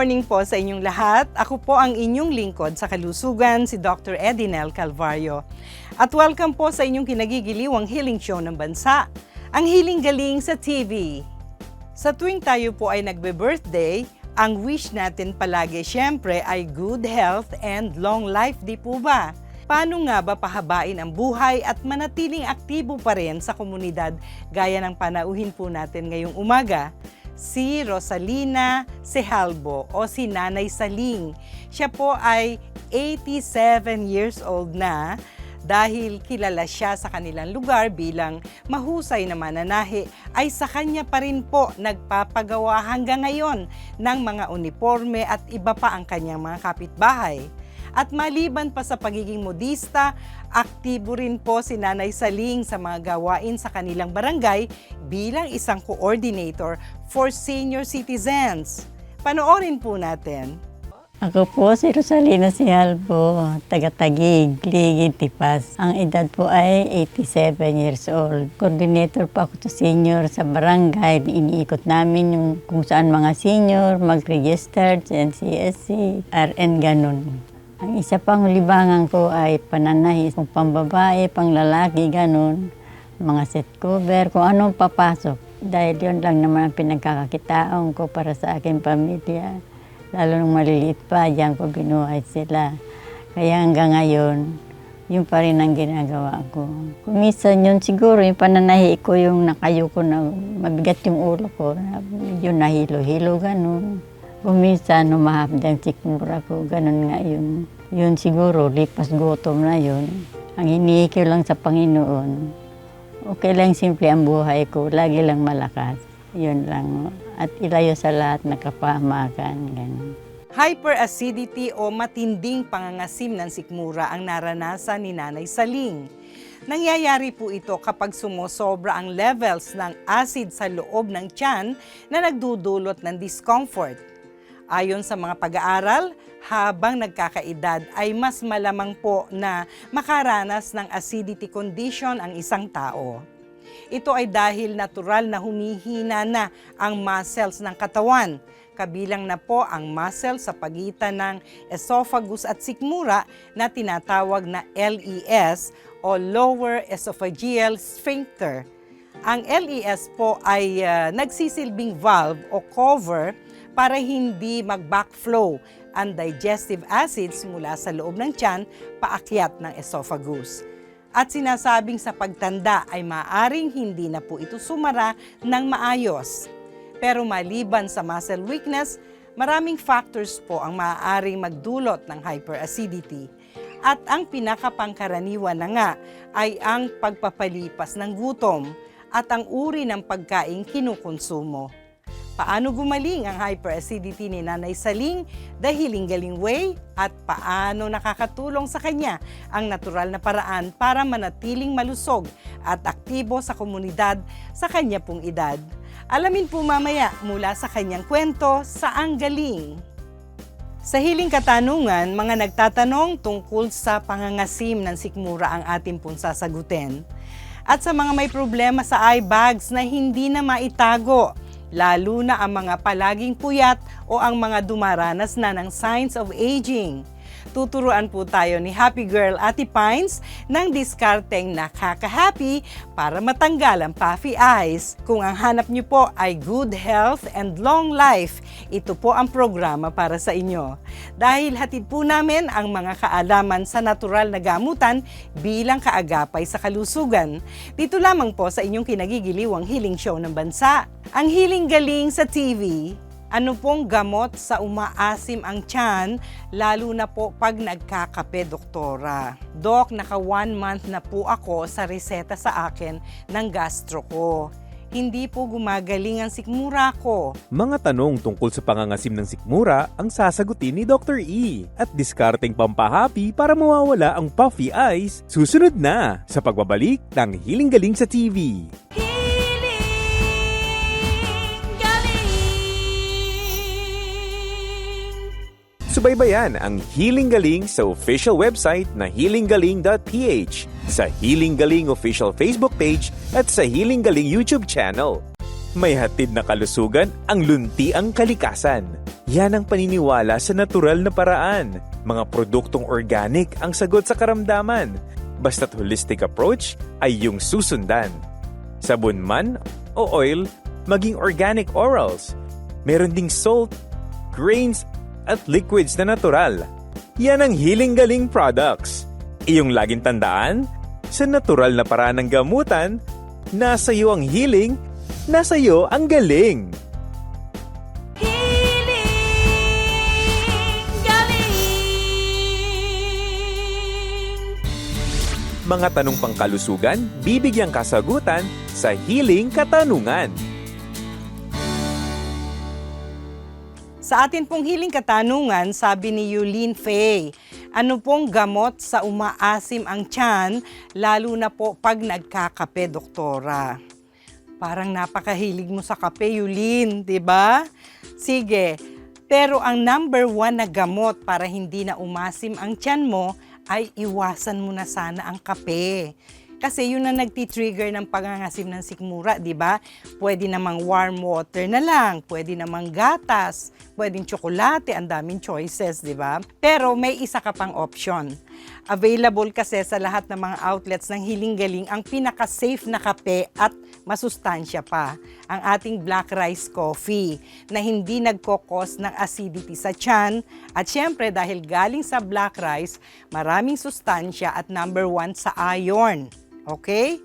Morning po sa inyong lahat. Ako po ang inyong lingkod sa kalusugan, si Dr. Edinel Calvario. At welcome po sa inyong kinagigiliwang healing show ng bansa, ang Healing Galing sa TV. Sa tuwing tayo po ay nagbe-birthday, ang wish natin palagi syempre ay good health and long life, di po ba? Paano nga ba pahabain ang buhay at manatiling aktibo pa rin sa komunidad gaya ng panauhin po natin ngayong umaga? Si Rosalina Sehalbo o si Nanay Saling. Siya po ay 87 years old na dahil kilala siya sa kanilang lugar bilang mahusay na mananahi ay sa kanya pa rin po nagpapagawa hanggang ngayon ng mga uniforme at iba pa ang kanyang mga kapitbahay. At maliban pa sa pagiging modista, aktibo rin po si Nanay Saling sa mga gawain sa kanilang barangay bilang isang coordinator for senior citizens. Panoorin po natin. Ako po si Rosalina Sialbo, taga-Tagig, Ligid, Tipas. Ang edad po ay 87 years old. Coordinator po ako sa senior sa barangay. Iniikot namin yung kung saan mga senior, mag-register, NCSC, RN, ganun. Ang isa pang libangan ko ay pananahi, kung pambabae, pang lalaki, ganun. Mga set cover, kung anong papasok. Dahil yun lang naman ang pinagkakakitaon ko para sa aking pamilya. Lalo nung maliliit pa, diyan ko binuhay sila. Kaya hanggang ngayon, yun pa rin ang ginagawa ko. Kung minsan yun siguro, yung pananahi ko, yung nakayo ko na mabigat yung ulo ko, na medyo nahilo-hilo, ganun. Kung minsan, humahapdang sikmura ko, ganun nga yun. Yun siguro, lipas gutom na yun. Ang hinihi ko lang sa Panginoon, okay lang simple ang buhay ko, lagi lang malakas. Yun lang. At ilayo sa lahat na kapahamakan. Ganun. Hyperacidity o matinding pangangasim ng sikmura ang naranasan ni Nanay Saling. Nangyayari po ito kapag sumosobra ang levels ng acid sa loob ng tiyan na nagdudulot ng discomfort. Ayon sa mga pag-aaral, habang nagkakaedad ay mas malamang po na makaranas ng acidity condition ang isang tao. Ito ay dahil natural na humihina na ang muscles ng katawan. Kabilang na po ang muscle sa pagitan ng esophagus at sikmura na tinatawag na LES o Lower Esophageal Sphincter. Ang LES po ay ah, nagsisilbing valve o cover para hindi mag-backflow ang digestive acids mula sa loob ng tiyan paakyat ng esophagus. At sinasabing sa pagtanda ay maaring hindi na po ito sumara ng maayos. Pero maliban sa muscle weakness, maraming factors po ang maaaring magdulot ng hyperacidity. At ang pinakapangkaraniwan na nga ay ang pagpapalipas ng gutom at ang uri ng pagkain kinukonsumo. Paano gumaling ang hyperacidity ni Nanay Saling, the Healing Galing Way, at paano nakakatulong sa kanya ang natural na paraan para manatiling malusog at aktibo sa komunidad sa kanya pong edad. Alamin po mamaya mula sa kanyang kwento sa Ang Galing. Sa hiling katanungan, mga nagtatanong tungkol sa pangangasim ng sikmura ang ating pong sasagutin. At sa mga may problema sa eye bags na hindi na maitago, lalo na ang mga palaging puyat o ang mga dumaranas na ng signs of aging. Tuturuan po tayo ni Happy Girl Ate Pines ng diskarteng nakaka-happy para matanggal ang puffy eyes. Kung ang hanap niyo po ay good health and long life, ito po ang programa para sa inyo. Dahil hatid po namin ang mga kaalaman sa natural na gamutan bilang kaagapay sa kalusugan. Dito lamang po sa inyong kinagigiliwang healing show ng bansa, ang Healing Galing sa TV. Ano pong gamot sa umaasim ang tiyan, lalo na po pag nagkakape, doktora? Dok, naka one month na po ako sa reseta sa akin ng gastro ko. Hindi po gumagaling ang sikmura ko. Mga tanong tungkol sa pangangasim ng sikmura ang sasagutin ni Dr. E. At diskarteng pampahappy para mawawala ang puffy eyes, susunod na sa pagbabalik ng Hiling Galing sa TV. Subaybayan ang Healing Galing sa official website na healinggaling.ph, sa Healing Galing official Facebook page at sa Healing Galing YouTube channel. May hatid na kalusugan ang lunti ang kalikasan. Yan ang paniniwala sa natural na paraan. Mga produktong organic ang sagot sa karamdaman. Basta't holistic approach ay yung susundan. Sabon man o oil, maging organic orals. Meron ding salt, grains, at liquids na natural. Yan ang Healing Galing products. Iyong laging tandaan, sa natural na paraan ng gamutan, nasa iyo ang healing, nasa iyo ang galing. Mga tanong pangkalusugan, bibigyang kasagutan sa Healing Katanungan. Sa atin pong hiling katanungan, sabi ni Yulene Faye, ano pong gamot sa umaasim ang tiyan, lalo na po pag nagkakape, doktora? Parang napakahilig mo sa kape, Yulene, di ba? Sige, pero ang number one na gamot para hindi na umasim ang tiyan mo ay iwasan mo na sana ang kape. Kasi yun na nagti-trigger ng pangangasim ng sikmura, di ba? Pwede namang warm water na lang, pwede namang gatas, pwedeng tsokolate, ang daming choices, di ba? Pero may isa ka pang option. Available kasi sa lahat ng mga outlets ng Hiling Galing ang pinaka-safe na kape at masustansya pa, ang ating black rice coffee na hindi nagkokos ng acidity sa tiyan at syempre dahil galing sa black rice, maraming sustansya at number one sa iron. Okay?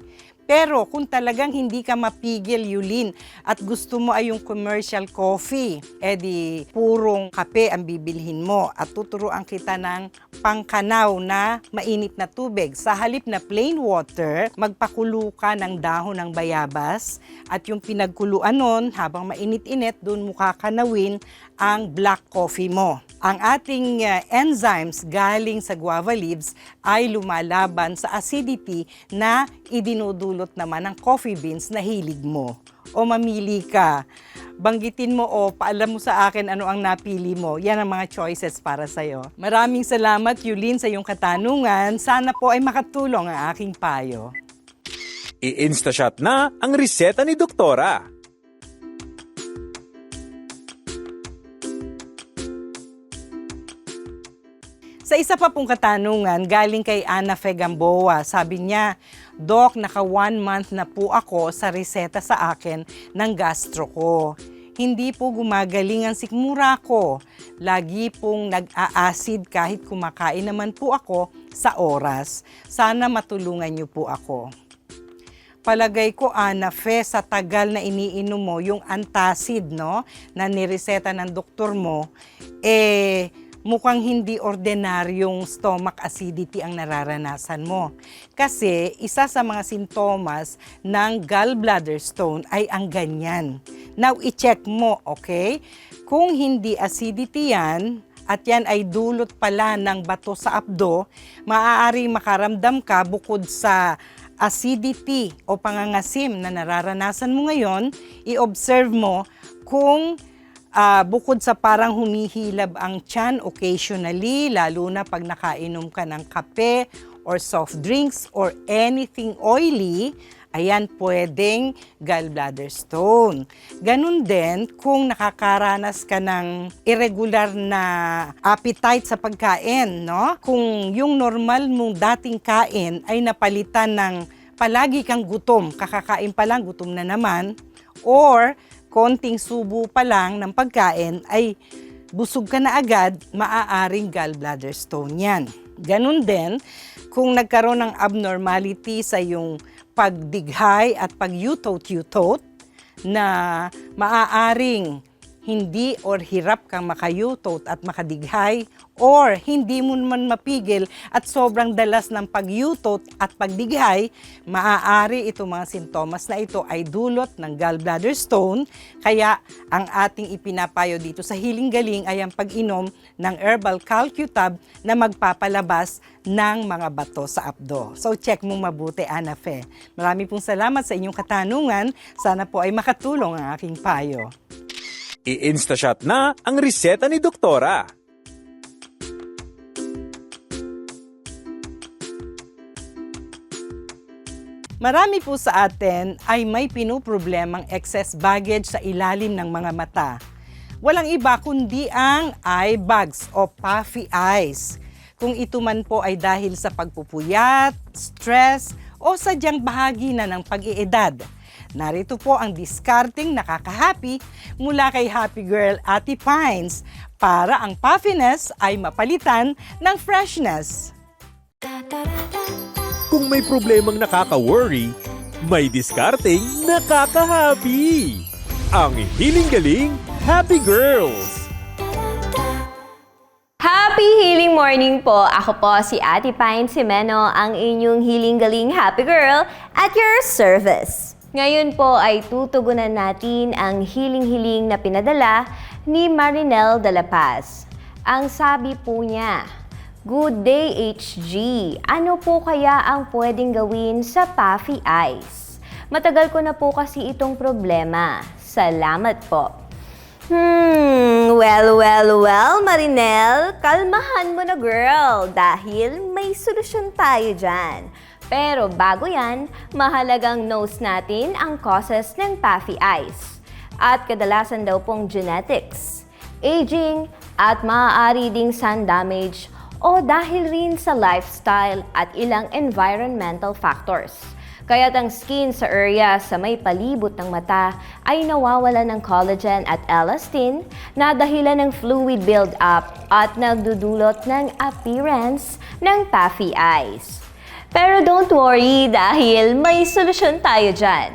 Pero kung talagang hindi ka mapigil, Yulin, at gusto mo ay yung commercial coffee, edi purong kape ang bibilhin mo at tuturuan kita ng pangkanaw na mainit na tubig. Sa halip na plain water, magpakulo ka ng dahon ng bayabas at yung pinagkuluan nun, habang mainit-init, doon mo kakanawin ang black coffee mo. Ang ating uh, enzymes galing sa guava leaves ay lumalaban sa acidity na idinudulot naman ng coffee beans na hilig mo. O mamili ka. Banggitin mo o paalam mo sa akin ano ang napili mo. Yan ang mga choices para sa'yo. Maraming salamat, Yulin, sa iyong katanungan. Sana po ay makatulong ang aking payo. I-instashot na ang reseta ni Doktora. Sa isa pa pong katanungan, galing kay Ana Fegamboa, sabi niya, Dok, naka one month na po ako sa reseta sa akin ng gastro ko. Hindi po gumagaling ang sikmura ko. Lagi pong nag-a-acid kahit kumakain naman po ako sa oras. Sana matulungan niyo po ako. Palagay ko, Ana Fe, sa tagal na iniinom mo, yung antacid, no, na nireseta ng doktor mo, eh, mukhang hindi ordinaryong stomach acidity ang nararanasan mo. Kasi isa sa mga sintomas ng gallbladder stone ay ang ganyan. Now, i-check mo, okay? Kung hindi acidity yan, at yan ay dulot pala ng bato sa abdo, maaari makaramdam ka bukod sa acidity o pangangasim na nararanasan mo ngayon, i-observe mo kung Ah, bukod sa parang humihilab ang tiyan occasionally, lalo na pag nakainom ka ng kape or soft drinks or anything oily, ayan pwedeng gallbladder stone. Ganun din kung nakakaranas ka ng irregular na appetite sa pagkain, no? Kung yung normal mong dating kain ay napalitan ng palagi kang gutom, kakakain pa lang gutom na naman, or konting subo pa lang ng pagkain ay busog ka na agad, maaaring gallbladder stone yan. Ganun din, kung nagkaroon ng abnormality sa yung pagdighay at pagyutot-yutot na maaaring hindi or hirap kang makayutot at makadighay or hindi mo naman mapigil at sobrang dalas ng pagyutot at pagdighay, maaari itong mga sintomas na ito ay dulot ng gallbladder stone. Kaya ang ating ipinapayo dito sa Healing Galing ay ang pag-inom ng herbal calcutab na magpapalabas ng mga bato sa abdo. So check mo mabuti, Ana Fe. Marami pong salamat sa inyong katanungan. Sana po ay makatulong ang aking payo. I-instashot na ang reseta ni Doktora. Marami po sa atin ay may pinuproblemang excess baggage sa ilalim ng mga mata. Walang iba kundi ang eye bags o puffy eyes. Kung ito man po ay dahil sa pagpupuyat, stress, o sadyang bahagi na ng pag-iedad. Narito po ang discarding nakakahappy mula kay Happy Girl Ate Pines para ang puffiness ay mapalitan ng freshness. Kung may problemang nakaka-worry, may diskarteng nakaka-happy. Ang Hiling Galing Happy Girls! Happy Healing Morning po! Ako po si Ate Pine Simeno, ang inyong Healing Galing Happy Girl at your service. Ngayon po ay tutugunan natin ang hiling-hiling na pinadala ni Marinel de la Paz. Ang sabi po niya, Good day HG, ano po kaya ang pwedeng gawin sa puffy eyes? Matagal ko na po kasi itong problema. Salamat po. Hmm, well, well, well, Marinel, kalmahan mo na girl dahil may solusyon tayo dyan. Pero bago yan, mahalagang nose natin ang causes ng puffy eyes. At kadalasan daw pong genetics, aging, at maaari ding sun damage o dahil rin sa lifestyle at ilang environmental factors. Kaya't ang skin sa area sa may palibot ng mata ay nawawala ng collagen at elastin na dahilan ng fluid build-up at nagdudulot ng appearance ng puffy eyes. Pero don't worry dahil may solusyon tayo dyan.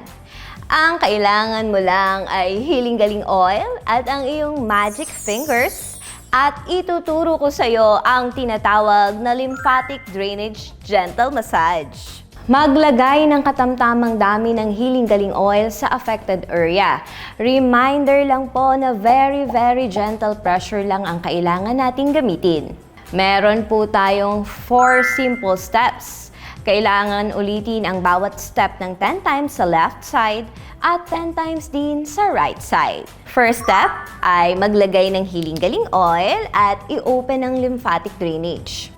Ang kailangan mo lang ay Healing Galing Oil at ang iyong magic fingers at ituturo ko sa iyo ang tinatawag na lymphatic drainage gentle massage. Maglagay ng katamtamang dami ng Healing Galing Oil sa affected area. Reminder lang po na very very gentle pressure lang ang kailangan nating gamitin. Meron po tayong 4 simple steps. Kailangan ulitin ang bawat step ng 10 times sa left side at 10 times din sa right side. First step ay maglagay ng Healing Galing Oil at i-open ang lymphatic drainage.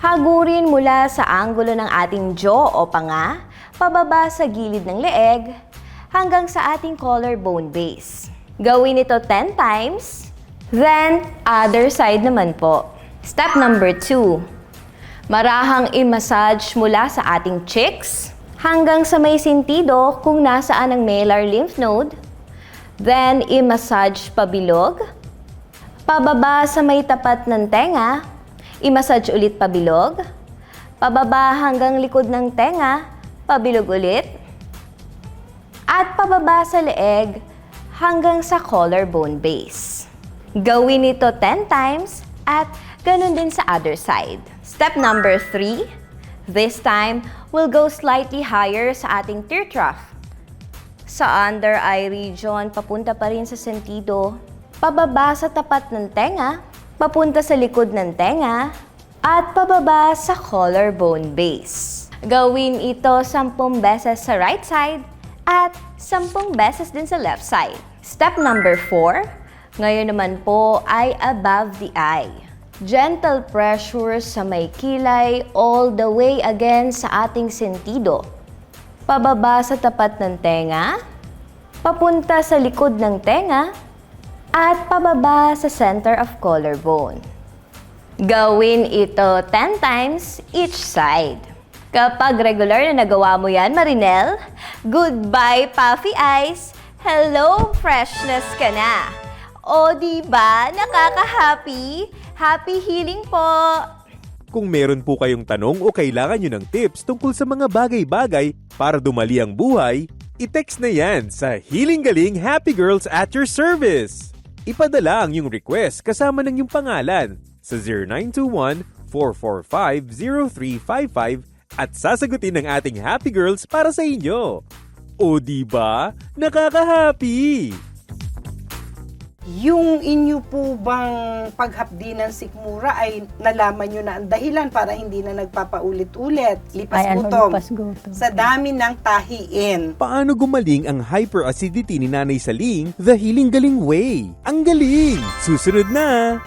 Hagurin mula sa anggulo ng ating jaw o panga, pababa sa gilid ng leeg, hanggang sa ating collarbone base. Gawin ito 10 times, then other side naman po. Step number 2. Marahang i-massage mula sa ating cheeks hanggang sa may sentido kung nasaan ang malar lymph node. Then, i-massage pabilog. Pababa sa may tapat ng tenga. I-massage ulit pabilog. Pababa hanggang likod ng tenga. Pabilog ulit. At pababa sa leeg hanggang sa collarbone base. Gawin ito 10 times at ganun din sa other side. Step number 3. This time, we'll go slightly higher sa ating tear trough. Sa under eye region, papunta pa rin sa sentido. Pababa sa tapat ng tenga, papunta sa likod ng tenga, at pababa sa collarbone base. Gawin ito 10 beses sa right side at 10 beses din sa left side. Step number 4, ngayon naman po ay above the eye. Gentle pressure sa may kilay all the way again sa ating sentido. Pababa sa tapat ng tenga, papunta sa likod ng tenga, at pababa sa center of collarbone. Gawin ito 10 times each side. Kapag regular na nagawa mo yan, Marinel, goodbye puffy eyes, hello freshness ka na. O di ba nakaka-happy? Happy healing po! Kung meron po kayong tanong o kailangan nyo ng tips tungkol sa mga bagay-bagay para dumali ang buhay, i-text na yan sa Healing Galing Happy Girls at your service. Ipadala ang iyong request kasama ng iyong pangalan sa 0921-445-0355 at sasagutin ng ating Happy Girls para sa inyo. O di ba? Nakaka-happy! Yung inyo po bang paghapdi ng sikmura ay nalaman nyo na ang dahilan para hindi na nagpapaulit-ulit, lipas Ay, ano, gutom, lipas gutom. sa dami ng tahiin. Paano gumaling ang hyperacidity ni Nanay Saling the Healing Galing Way? Ang galing! Susunod na!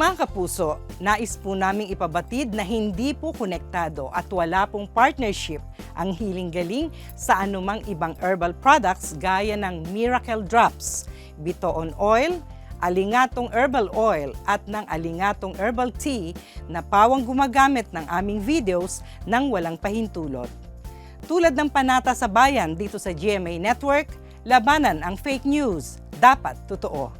Mga kapuso, nais po naming ipabatid na hindi po konektado at wala pong partnership ang Healing Galing sa anumang ibang herbal products gaya ng Miracle Drops, Bitoon Oil, Alingatong Herbal Oil at ng Alingatong Herbal Tea na pawang gumagamit ng aming videos nang walang pahintulot. Tulad ng panata sa bayan dito sa GMA Network, labanan ang fake news. Dapat totoo.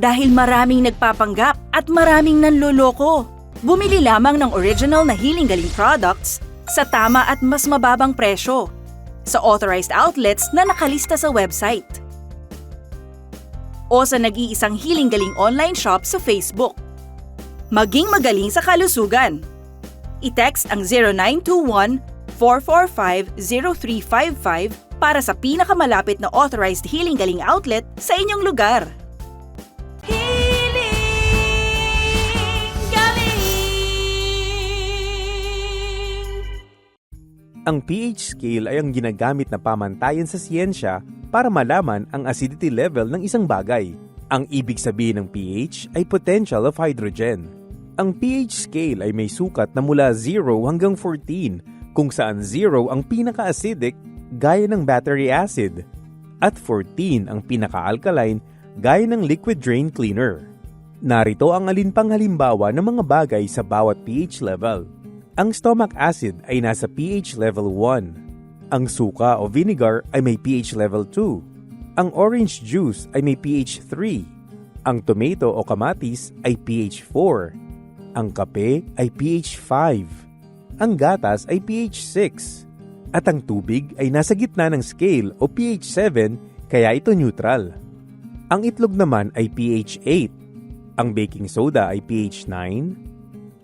Dahil maraming nagpapanggap at maraming nanloloko. Bumili lamang ng original na Healing Galing products sa tama at mas mababang presyo sa authorized outlets na nakalista sa website. O sa nag-iisang Healing Galing online shop sa Facebook. Maging magaling sa kalusugan. I-text ang 0921-445-0355 para sa pinakamalapit na authorized Healing Galing outlet sa inyong lugar. Ang pH scale ay ang ginagamit na pamantayan sa siyensya para malaman ang acidity level ng isang bagay. Ang ibig sabihin ng pH ay potential of hydrogen. Ang pH scale ay may sukat na mula 0 hanggang 14 kung saan 0 ang pinaka-acidic gaya ng battery acid at 14 ang pinaka-alkaline gaya ng liquid drain cleaner. Narito ang alinpang halimbawa ng mga bagay sa bawat pH level. Ang stomach acid ay nasa pH level 1. Ang suka o vinegar ay may pH level 2. Ang orange juice ay may pH 3. Ang tomato o kamatis ay pH 4. Ang kape ay pH 5. Ang gatas ay pH 6. At ang tubig ay nasa gitna ng scale o pH 7 kaya ito neutral. Ang itlog naman ay pH 8. Ang baking soda ay pH 9.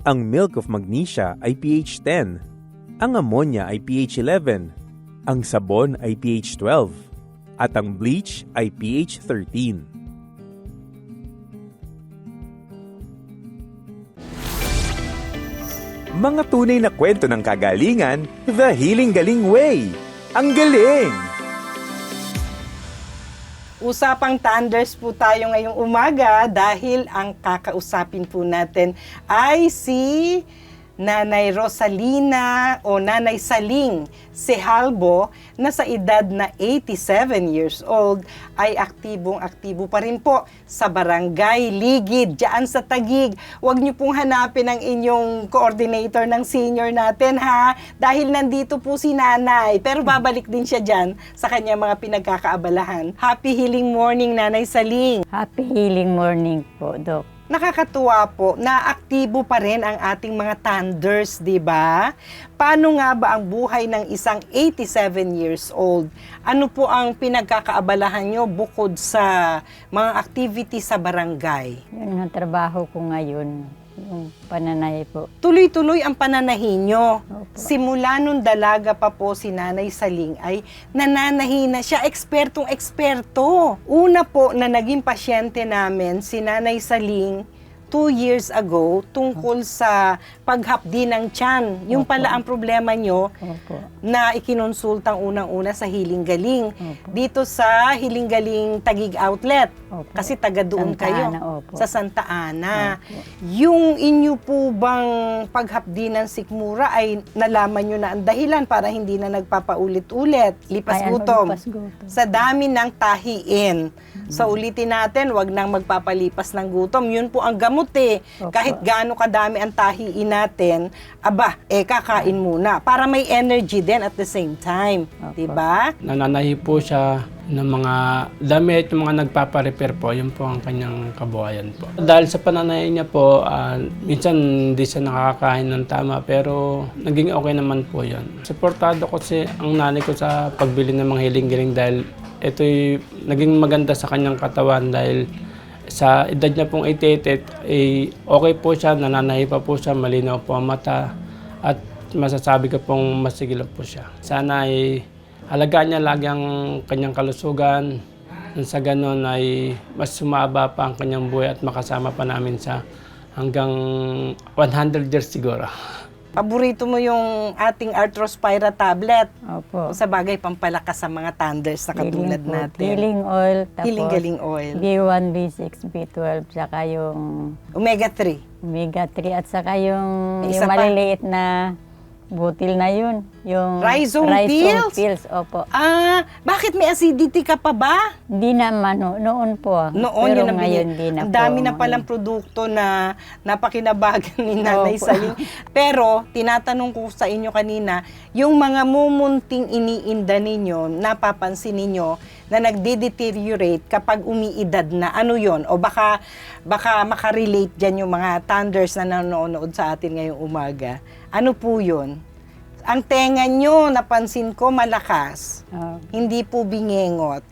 Ang milk of magnesia ay pH 10. Ang ammonia ay pH 11. Ang sabon ay pH 12. At ang bleach ay pH 13. Mga tunay na kwento ng kagalingan, The Healing Galing Way. Ang galing! Usapang Thunders po tayo ngayong umaga dahil ang kakausapin po natin ay si Nanay Rosalina o Nanay Saling Sehalbo na sa edad na 87 years old ay aktibong-aktibo pa rin po sa barangay Ligid diyan sa Tagig. Huwag niyo pong hanapin ang inyong coordinator ng senior natin ha dahil nandito po si Nanay pero babalik din siya diyan sa kanya mga pinagkakaabalahan. Happy healing morning Nanay Saling. Happy healing morning po, Dok. Nakakatuwa po na aktibo pa rin ang ating mga thunders, di ba? Paano nga ba ang buhay ng isang 87 years old? Ano po ang pinagkakaabalahan nyo bukod sa mga activity sa barangay? Yun ang trabaho ko ngayon, yung pananay po. Tuloy-tuloy ang pananahi nyo. Opo. Simula nung dalaga pa po si Nanay Saling ay nananahi na siya, ekspertong eksperto. Una po na naging pasyente namin si Nanay Saling two years ago tungkol sa paghapdi ng tiyan. Yung Opo. pala ang problema nyo Opo. na ikinonsultang unang-una sa Hiling Galing. Opo. Dito sa Hiling Galing Tagig Outlet. Opo. Kasi taga doon Santa kayo. Ana, opo. Sa Santa Ana. Opo. Yung inyo po bang paghapdi ng sikmura ay nalaman nyo na ang dahilan para hindi na nagpapaulit-ulit? Lipas Ay, ano, gutom. lipas gutom. Sa dami ng tahiin. So ulitin natin, wag nang magpapalipas ng gutom. Yun po ang gamot eh. Opo. Kahit gaano kadami ang tahiin natin, aba, eh kakain muna. Para may energy din at the same time. 'Di ba? nananahi po siya ng mga damit, yung mga nagpapa-repair po, yun po ang kanyang kabuhayan po. Dahil sa pananahi niya po, ah, minsan hindi siya nakakakain ng tama, pero naging okay naman po yun. Suportado ko si ang nanay ko sa pagbili ng mga hiling-giling dahil ito'y naging maganda sa kanyang katawan dahil sa edad niya pong 88, eh, okay po siya, nananahi pa po siya, malinaw po ang mata, at masasabi ko pong masigil po siya. Sana ay alagaan niya lagi ang kanyang kalusugan, nang sa ganon ay mas sumaba pa ang kanyang buhay at makasama pa namin sa hanggang 100 years siguro. Paborito mo yung ating Arthrospira tablet. Opo. Sa bagay, pampalakas sa mga thunders na katulad Healing po. natin. Healing oil, tapos Healing galing oil. B1, B6, B12, saka yung Omega 3. omega-3 at saka yung, isa yung pa. maliliit na butil na yun. Yung Rhizome rhizome pills? pills, opo. Ah, bakit may acidity ka pa ba? Hindi naman, no, noon po. Noon Pero yun ang ngayon bini- di na Ang po. dami na palang produkto na napakinabagan ni Nanay Opo. Saling. Pero, tinatanong ko sa inyo kanina, yung mga mumunting iniinda ninyo, napapansin ninyo na nagde-deteriorate kapag umiidad na. Ano yon O baka, baka makarelate dyan yung mga thunders na nanonood sa atin ngayong umaga. Ano po yun? Ang tenga nyo, napansin ko, malakas Oh, hindi po bingengot.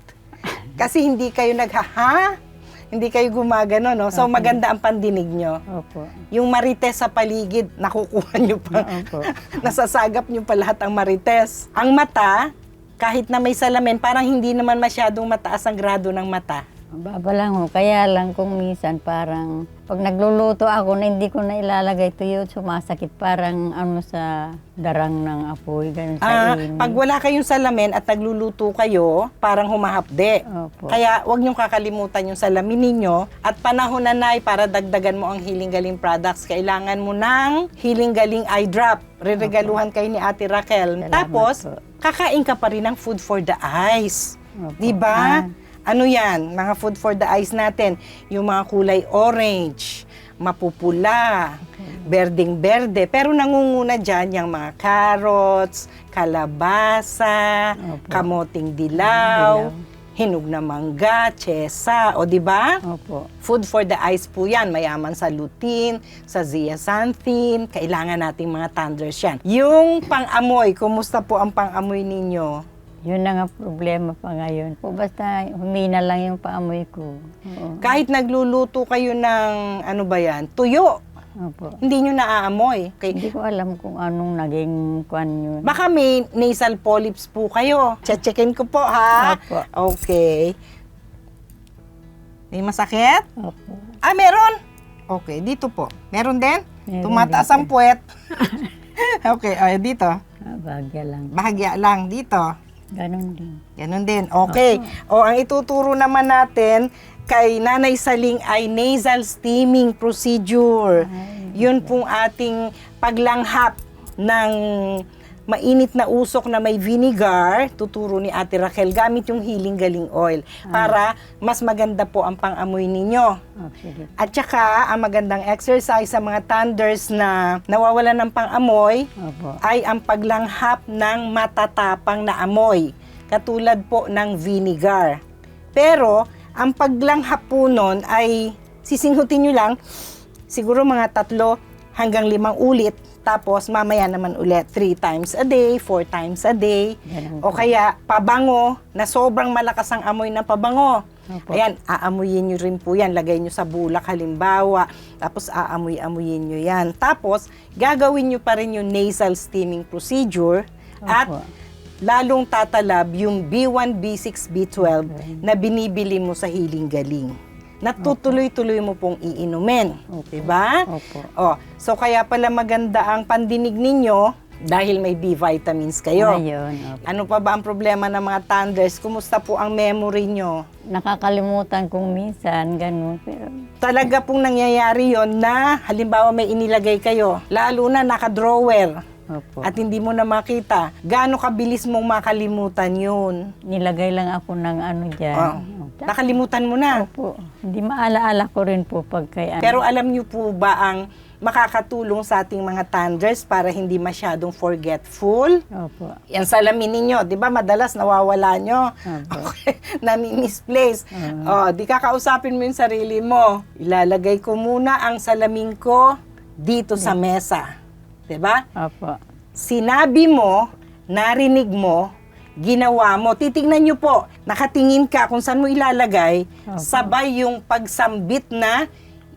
Kasi hindi kayo naghaha, hindi kayo gumagano, no? So, maganda ang pandinig nyo. opo. Yung marites sa paligid, nakukuha nyo pa. Opo. Nasasagap nyo pa lahat ang marites. Ang mata, kahit na may salamin, parang hindi naman masyadong mataas ang grado ng mata. Baba lang ho. Kaya lang kung minsan parang pag nagluluto ako na hindi ko na ilalagay tuyo, sumasakit parang ano sa darang ng apoy, ganun Ah, sa init. pag wala kayong salamin at nagluluto kayo, parang humahapde. Opo. Kaya huwag niyong kakalimutan yung salamin ninyo at panahon na nai para dagdagan mo ang Healing Galing products. Kailangan mo ng Healing Galing eye drop. Reregaluhan kayo ni Ate Raquel. Salamat Tapos, po. kakain ka pa rin ng food for the eyes. Opo. 'Di ba? Ah. Ano 'yan? Mga food for the eyes natin, yung mga kulay orange, mapupula, berdeng-berde. Pero nangunguna dyan yung mga carrots, kalabasa, Opo. kamoting dilaw, Dilaw. hinog na mangga, tsesa, o di ba? Opo. Food for the eyes po yan. Mayaman sa lutein, sa zeaxanthin. Kailangan nating mga thunders yan. Yung pang-amoy, kumusta po ang pang-amoy ninyo? Yun na nga problema pa ngayon. Po basta humina lang yung paamoy ko. Oo. Kahit nagluluto kayo ng, ano ba yan, tuyo, Opo. hindi nyo naaamoy. Okay. Hindi ko alam kung anong naging kwan yun. Baka may nasal polyps po kayo. Checkin ko po, ha? Opo. Okay. May masakit? Opo. Ah, meron? Okay, dito po. Meron din? Meron Tumataas din ang puwet. okay, ay, dito. Ah, bagya lang. Bahagya lang, dito. Ganon din. Ganun din. Okay. O, ang ituturo naman natin kay Nanay Saling ay nasal steaming procedure. Yun pong ating paglanghap ng mainit na usok na may vinegar, tuturo ni Ate Raquel, gamit yung healing galing oil para mas maganda po ang pang-amoy ninyo. Actually. At saka, ang magandang exercise sa mga thunders na nawawalan ng pang-amoy, Opo. ay ang paglanghap ng matatapang na amoy, katulad po ng vinegar. Pero, ang paglanghap po nun ay sisinghutin nyo lang, siguro mga tatlo hanggang limang ulit, tapos mamaya naman ulit, three times a day, four times a day, Ganun o kaya pabango na sobrang malakas ang amoy ng pabango. Opo. Ayan, aamuyin nyo rin po yan. Lagay nyo sa bulak halimbawa. Tapos aamuy-amuyin nyo yan. Tapos, gagawin nyo pa rin yung nasal steaming procedure. At Opo. lalong tatalab yung B1, B6, B12 na binibili mo sa Healing Galing. Natutuloy-tuloy mo pong iinumin. Opo. Diba? Opo. Oh, so kaya pala maganda ang pandinig ninyo dahil may B vitamins kayo. Ayun. Opo. Ano pa ba ang problema ng mga thunders? Kumusta po ang memory nyo? Nakakalimutan kung minsan, ganun. Pero Talaga pong nangyayari yon na halimbawa may inilagay kayo, lalo na naka-drawer Opo. at hindi mo na makita. Gaano kabilis mong makalimutan yun? nilagay lang ako ng ano dyan. Oh, nakalimutan mo na. Opo. Hindi maalaala ko rin po pag kay ano. Pero alam niyo po ba ang makakatulong sa ating mga thunders para hindi masyadong forgetful? Opo. Yan salamin ninyo, 'di ba? Madalas nawawala nyo. Opo. Okay, nami-misplace. Oh, di kakausapin mo yung sarili mo. Ilalagay ko muna ang salamin ko dito sa mesa. 'Di ba? Opo. Sinabi mo, narinig mo ginawa mo. Titingnan nyo po, nakatingin ka kung saan mo ilalagay, Opo. sabay yung pagsambit na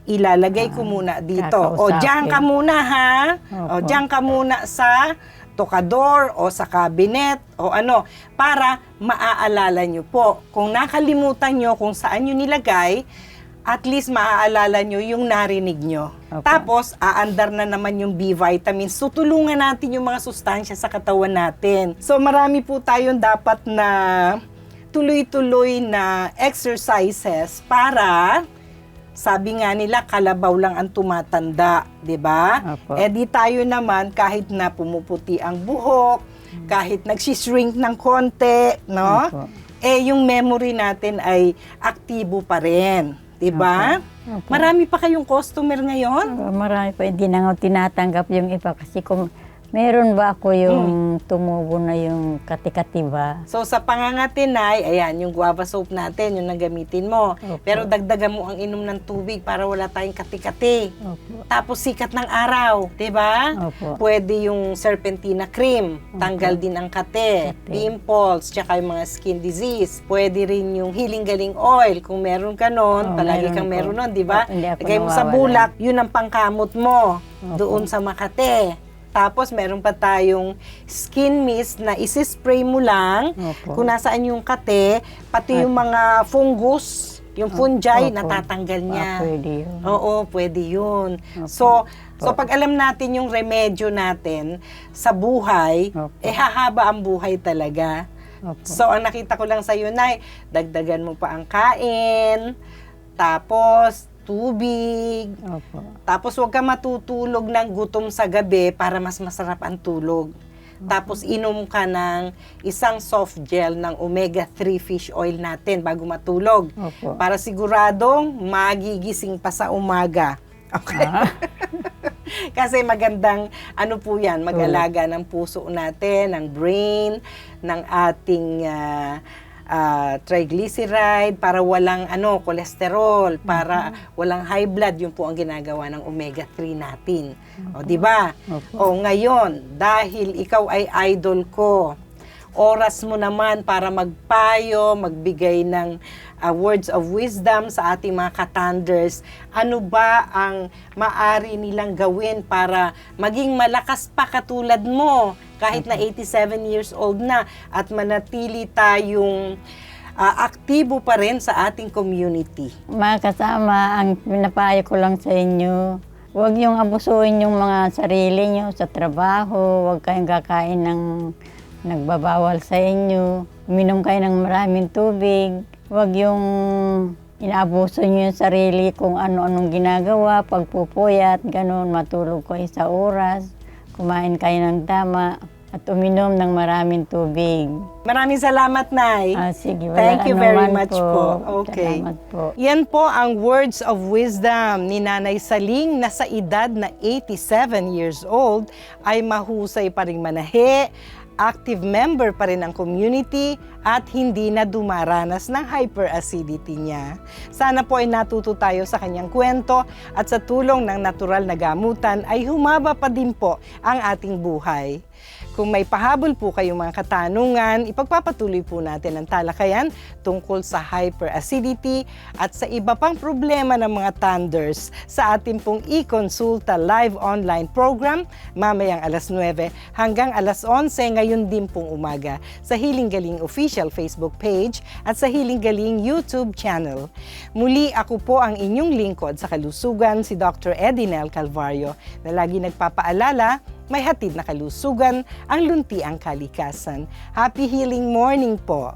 ilalagay ko muna dito. O, diyan ka muna ha. O, Opo. diyan ka muna sa tokador o sa cabinet o ano para maaalala nyo po. Kung nakalimutan nyo kung saan nyo nilagay, at least maaalala nyo yung narinig nyo. Opo. Tapos, aandar na naman yung B vitamins. Tutulungan natin yung mga sustansya sa katawan natin. So, marami po tayong dapat na tuloy-tuloy na exercises para sabi nga nila, kalabaw lang ang tumatanda, di ba? Eh di tayo naman, kahit na pumuputi ang buhok, kahit nagsishrink ng konti, no? Opo. Eh, yung memory natin ay aktibo pa rin, di ba? Opo. Marami pa kayong customer ngayon? Marami pa, hindi na nga tinatanggap yung iba kasi kung meron ba ako yung tumubo na yung katikati ba? So sa pangangatinay, ayan, yung guava soap natin, yung nagamitin mo. Opo. Pero dagdagan mo ang inom ng tubig para wala tayong kati-kati. Opo. Tapos sikat ng araw, 'di ba? Opo. Pwede yung serpentina cream, tanggal din ang kate, Kate. pimples, tsaka yung mga skin disease. Pwede rin yung healing galing oil kung meron ka nun, Oh, palagi meron kang ako. meron nun, 'di ba? Hindi ako Lagay mo sa nawawala. bulak, yun ang pangkamot mo Opo. doon sa Makate. Tapos meron pa tayong skin mist na isi-spray mo lang Opo. kung nasaan yung kate, pati yung mga fungus, yung fungi, Opo. natatanggal niya. Ah, pwede yun. Oo, pwede yun. Opo. So, so pag alam natin yung remedyo natin sa buhay, Opo. eh hahaba ang buhay talaga. Opo. So, ang nakita ko lang sa iyo, Nay, dagdagan mo pa ang kain, tapos tubig, Opo. tapos huwag ka matutulog ng gutom sa gabi para mas masarap ang tulog. Tapos inom ka ng isang soft gel ng omega-3 fish oil natin bago matulog. Opo. Para siguradong magigising pa sa umaga. Okay? Ah. Kasi magandang ano po yan, mag-alaga ng puso natin, ng brain, ng ating ah, ah, triglyceride para walang ano cholesterol, para walang high blood, yun po ang ginagawa ng omega-3 natin. O di ba? O ngayon, dahil ikaw ay idol ko, oras mo naman para magpayo, magbigay ng uh, words of wisdom sa ating mga katanders. Ano ba ang maari nilang gawin para maging malakas pa katulad mo kahit na 87 years old na at manatili tayong uh, aktibo pa rin sa ating community. Mga kasama, ang pinapayo ko lang sa inyo, huwag niyong abusuin yung mga sarili niyo sa trabaho, huwag kayong kakain ng nagbabawal sa inyo, uminom kayo ng maraming tubig, huwag yung inaabuso niyo yung sarili kung ano-anong ginagawa, pagpupuyat, ganun, matulog kayo sa oras, kumain kayo ng tama, at uminom ng maraming tubig. Maraming salamat, Nay. Ah, sige, wala Thank you very much po. Okay. Salamat po. Yan po ang words of wisdom ni Nanay Saling na sa edad na 87 years old ay mahusay pa rin manahe, active member pa rin ng community at hindi na dumaranas ng hyperacidity niya. Sana po ay natuto tayo sa kanyang kwento at sa tulong ng natural na gamutan ay humaba pa din po ang ating buhay. Kung may pahabol po kayong mga katanungan, ipagpapatuloy po natin ang talakayan tungkol sa hyperacidity at sa iba pang problema ng mga thunders sa ating pong e-consulta live online program mamayang alas 9 hanggang alas 11 ngayon din pong umaga sa Hiling Galing official Facebook page at sa Hiling Galing YouTube channel. Muli ako po ang inyong lingkod sa kalusugan si Dr. Edinel Calvario na lagi nagpapaalala may hatid na kalusugan ang lunti ang kalikasan. Happy healing morning po!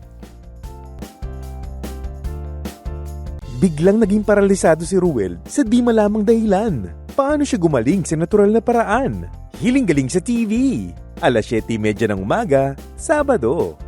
Biglang naging paralisado si Ruel sa di malamang dahilan. Paano siya gumaling sa natural na paraan? Hiling galing sa TV. Alas 7.30 ng umaga, Sabado.